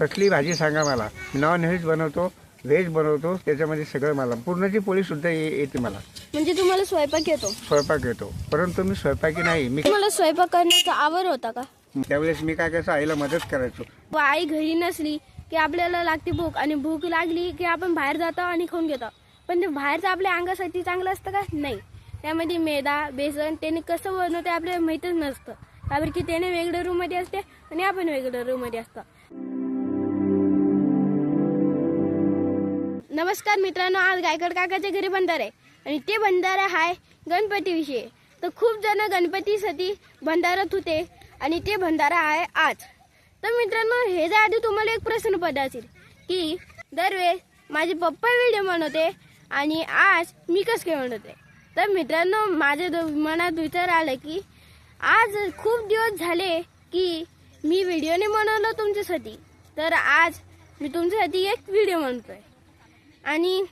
कसली भाजी सांगा मला. नॉन व्हेज बनवतो व्हेज बनवतो त्याच्यामध्ये सगळं मला. पूर्णाची पोळी सुद्धा ये- येते मला. म्हणजे तुम्हाला स्वयंपाक येतो? स्वयंपाक येतो. परंतु मी स्वयंपाकी नाही. मी तुम्हाला स्वयंपाक करण्याचा आवड होता का? त्यावेळेस मी काय करायचो? आईला मदत करायचो. व आई घरी नसली की आपल्याला लागते भूक आणि भूक लागली की आपण बाहेर जातो आणि खाऊन घेतो. पण ते बाहेरचं आपल्या अंगासाठी चांगलं असतं का? नाही. त्यामध्ये मैदा बेसन त्याने कसं बनवते आपल्याला माहीतच नसतं. कारण की त्याने वेगळ्या रूममध्ये असते आणि आपण वेगळ्या रूममध्ये असतो. नमस्कार मित्रांनो आज गायकड काकाच्या घरी भंडार आहे आणि ते भंडारा आहे गणपतीविषयी. तर खूप जण गणपतीसाठी भंडारात होते आणि ते भंडारा आहे आज. तर मित्रांनो हे जे आधी तुम्हाला एक प्रश्न पडला असेल की दरवेळेस माझे पप्पा व्हिडिओ बनवते आणि आज मी कसं काय बनवते? तर मित्रांनो माझ्या मनात विचार आला की आज खूप दिवस झाले की मी व्हिडिओने नाही बनवलं तुमच्यासाठी. तर आज मी तुमच्यासाठी एक व्हिडिओ म्हणतोय आणि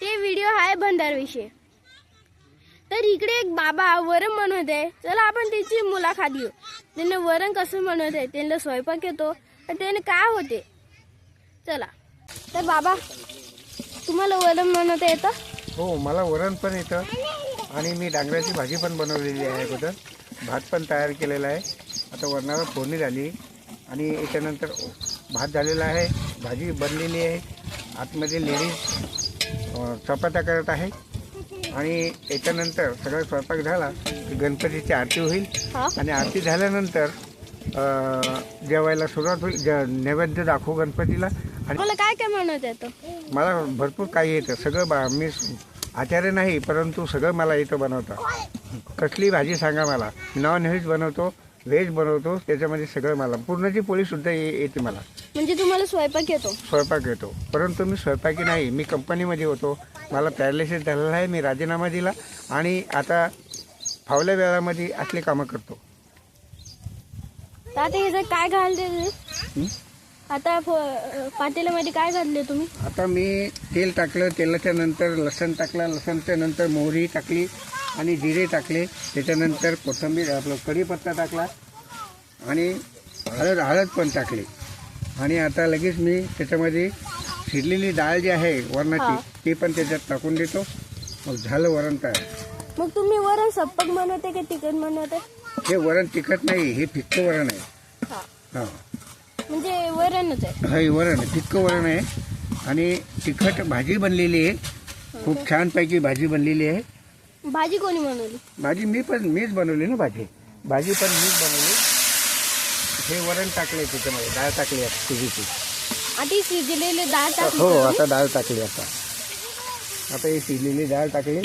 ते व्हिडिओ आहे भंडारविषयी. तर इकडे एक बाबा वरण बनवत आहे. चला आपण त्याची मुलाखत घेऊ. त्यांना वरण कसं बनवत आहे त्यांना स्वयंपाक येतो तर त्याने काय होते. चला. तर बाबा तुम्हाला वरण बनवता येतं हो मला वरण पण येतं. आणि मी डांगराची भाजी पण बनवलेली आहे अगोदर. भात पण तयार केलेला आहे. आता वरणाला फोडणी झाली. आणि याच्यानंतर भात झालेला आहे. भाजी बनलेली आहे. आतमध्ये लेडीज चपात्या करत आहे आणि याच्यानंतर सगळा स्वयंपाक झाला की गणपतीची आरती होईल. आणि आरती झाल्यानंतर जेवायला सुरुवात होईल. ज नैवेद्य दाखवू गणपतीला. आणि मला काय काय बनवता येतं मला भरपूर काही येतं. सगळं बा मी आचार्य नाही परंतु सगळं मला येतं बनवता कसली भाजी सांगा मला. नॉन व्हेज बनवतो व्हेज बनवतो त्याच्यामध्ये सगळं मला. पूर्णाची पोळी सुद्धा ये येते मला. म्हणजे तुम्हाला स्वयंपाक येतो. स्वयंपाक येतो. परंतु मी स्वयंपाकी नाही मी कंपनीमध्ये होतो. मला पॅरालिसिस झालेला आहे मी राजीनामा दिला आणि आता फावल्या वेळामध्ये असली कामं करतो. आता हे काय घालते? हं? आता फ- पातेल्यामध्ये काय घातले तुम्ही? आता मी तेल टाकलं तेलाच्या नंतर लसण टाकलं लसणच्या नंतर मोहरी टाकली आणि जिरे टाकले. त्याच्यानंतर कोथिंबीर आपलं कढीपत्ता टाकला आणि हळद हळद पण टाकली. आणि आता लगेच मी त्याच्यामध्ये शिरलेली डाळ जी आहे हा. वरणाची ती पण त्याच्यात टाकून देतो. मग झालं वरण तयार. मग तुम्ही वरण सप्पक बनवते की तिखट बनवते? हे वरण तिखट नाही हे फिक्कं वरण आहे. हा. हां. म्हणजे वरणच आहे. हे वरण आहे फिक्कं वरण आहे. आणि तिखट भाजी बनलेली आहे. खूप छानपैकी भाजी बनलेली आहे. भाजी कोणी बनवली? भाजी मी पण मीच बनवली ना भाजी. भाजी पण मीच बनवली. हे वरण टाकले त्याच्यामध्ये डाळ टाकली आता तुझीची ही शिजलेली डाळ टाकली हो का तुम्ही? आता डाळ टाकली आता. आता ही शिजलेली डाळ टाकली.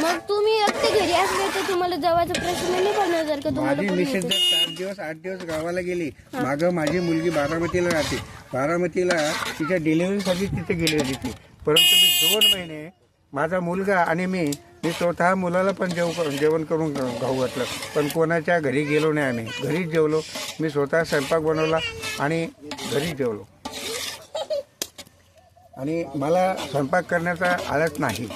मग तुम्ही एकटे घरी असले तर तुम्हाला जवळचा प्रश्न नाही पडणार जर का? तुम्हाला माझी मिसेस. जर चार दिवस आठ दिवस गावाला गेली मागं माझी मुलगी बारामतीला राहते. बारामतीला तिच्या डिलिव्हरीसाठी तिथे गेली होती ती. परंतु मी दोन महिने माझा मुलगा आणि मी मी स्वतः मुलाला पण जेव जेवण करून खाऊ घातलं. पण कोणाच्या घरी गेलो नाही आम्ही. घरीच जेवलो. मी स्वतः स्वयंपाक बनवला आणि घरीच जेवलो. आणि मला स्वयंपाक करण्याचा आळस नाही.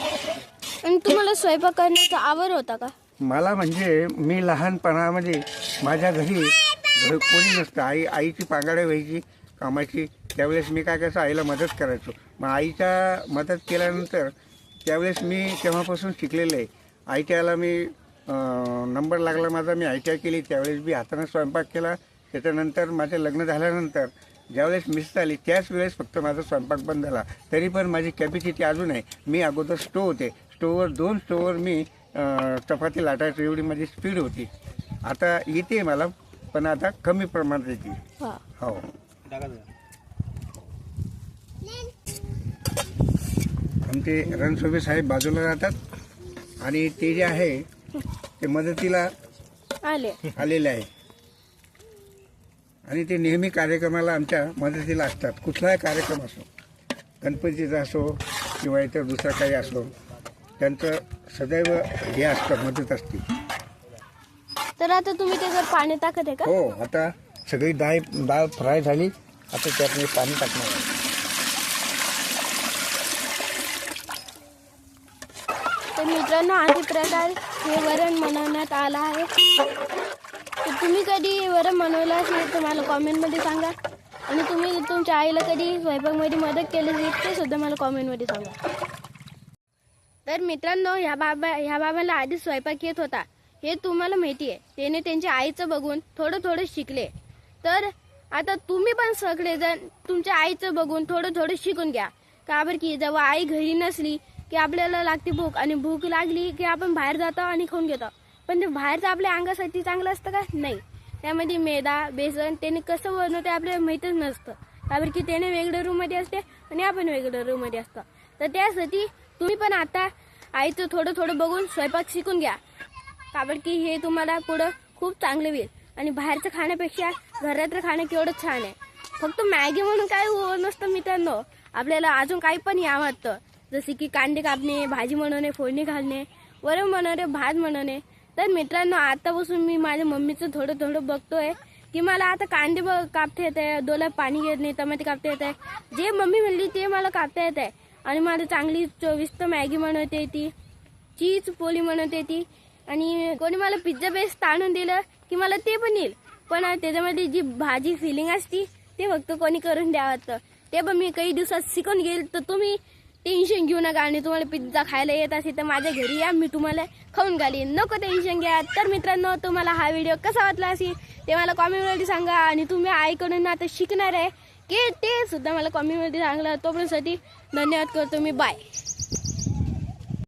आणि तुम्हाला स्वयंपाक करण्याचा आवड होता का? मला म्हणजे मी लहानपणामध्ये माझ्या घरी घर कोणी नसतं. आई आईची पांगाड्या व्हायची कामाची. त्यावेळेस मी काय करायचो आईला मदत करायचो. मग आईच्या मदत केल्यानंतर त्यावेळेस मी तेव्हापासून शिकलेलं आहे. आय टी आयला मी नंबर लागला माझा मी आय टी आय केली. त्यावेळेस मी हाताने स्वयंपाक केला. त्याच्यानंतर माझं लग्न झाल्यानंतर ज्यावेळेस मिस झाली त्याच वेळेस फक्त माझा स्वयंपाक बंद झाला. तरी पण माझी कॅपॅसिटी अजून आहे. मी अगोदर स्टोव होते. स्टोवर दोन स्टोवर मी चपाती लाटायची. एवढी माझी स्पीड होती. आता येते मला पण आता कमी प्रमाणात येते. हा हो आमचे रणशोभे साहेब बाजूला राहतात. आणि ते जे आहे ते मदतीला आले. आलेले आहे. आणि ते नेहमी कार्यक्रमाला आमच्या मदतीला असतात. कुठलाही कार्यक्रम असो गणपतीचा असो किंवा इतर दुसरा काही असो त्यांचं सदैव हे असतं मदत असते. तर आता तुम्ही त्याच्यात पाणी टाकत आहे का? हो आता सगळी डाळ डाळ फ्राय झाली. आता त्यात मी पाणी टाकणार आहे. तर मित्रांनो अशा हे वरण बनवण्यात आलं आहे. तर तुम्ही कधी वरण बनवलं असेल तर मला कॉमेंटमध्ये सांगा. आणि तुम्ही तुमच्या आईला कधी स्वयंपाकमध्ये मदत केली असेल ते सुद्धा मला कॉमेंटमध्ये सांगा. तर मित्रांनो ह्या बाबा ह्या बाबाला आधी स्वयंपाक येत होता. हे तुम्हाला माहिती आहे. त्याने त्यांच्या आईचं बघून थोडं थोडं शिकले. तर आता तुम्ही पण सगळेजण तुमच्या आईचं बघून थोडं थोडं शिकून घ्या. का बरं की जेव्हा आई घरी नसली की आपल्याला लागते भूक आणि भूक लागली की आपण बाहेर जातो आणि खाऊन घेतो. पण ते बाहेरचं आपल्या अंगासाठी चांगलं असतं का? नाही. त्यामध्ये मैदा बेसन त्याने कसं बनवते आपल्याला माहीतच नसतं. कारण की त्याने वेगळ्या रूममध्ये असते आणि आपण वेगळ्या रूममध्ये असतो. तर त्यासाठी तुम्ही पण आता आईचं थोडं थोडं बघून स्वयंपाक शिकून घ्या. कारण की हे तुम्हाला पुढं खूप चांगलं होईल. आणि बाहेरचं खाण्यापेक्षा घरातलं खाणं केवढं छान आहे. फक्त मॅगी म्हणून काय नसतं मित्रांनो. आपल्याला अजून काही पण आवडतं जसे की कांदे कापणे भाजी बनवणे फोडणी घालणे वरण बनवणे भात बनवणे. तर मित्रांनो आतापासून मी माझ्या मम्मीचं थोडं थोडं बघतोय की मला आता कांदे ब- कापता येत आहे डोल्यात पाणी घेत नाही टमाटे कापता येत आहे जे मम्मी म्हणली ते मला कापता येत आहे आणि मला चांगली चविष्ट मॅगी बनवता येते चीज पोळी म्हणत येते. आणि कोणी मला पिझ्झा बेस्ट आणून दिलं की मला ते पण येईल. पण त्याच्यामध्ये जी भाजी फिलिंग असती ते फक्त कोणी करून द्यावं ते पण मी काही दिवसात शिकून घेईल तर तुम्ही टेन्शन घेऊ नका. आणि तुम्हाला पिझ्झा खायला येत असेल तर माझ्या घरी या. मी तुम्हाला खाऊन घालीन. नको टेन्शन घ्या. तर मित्रांनो तुम्हाला हा व्हिडिओ कसा वाटला असेल ते मला कॉमेंटमध्ये सांगा. आणि तुम्ही आईकडून आता शिकणार आहे की ते सुद्धा मला कॉमेंटमध्ये सांगलं तोपर्यंतसाठी धन्यवाद करतो मी. बाय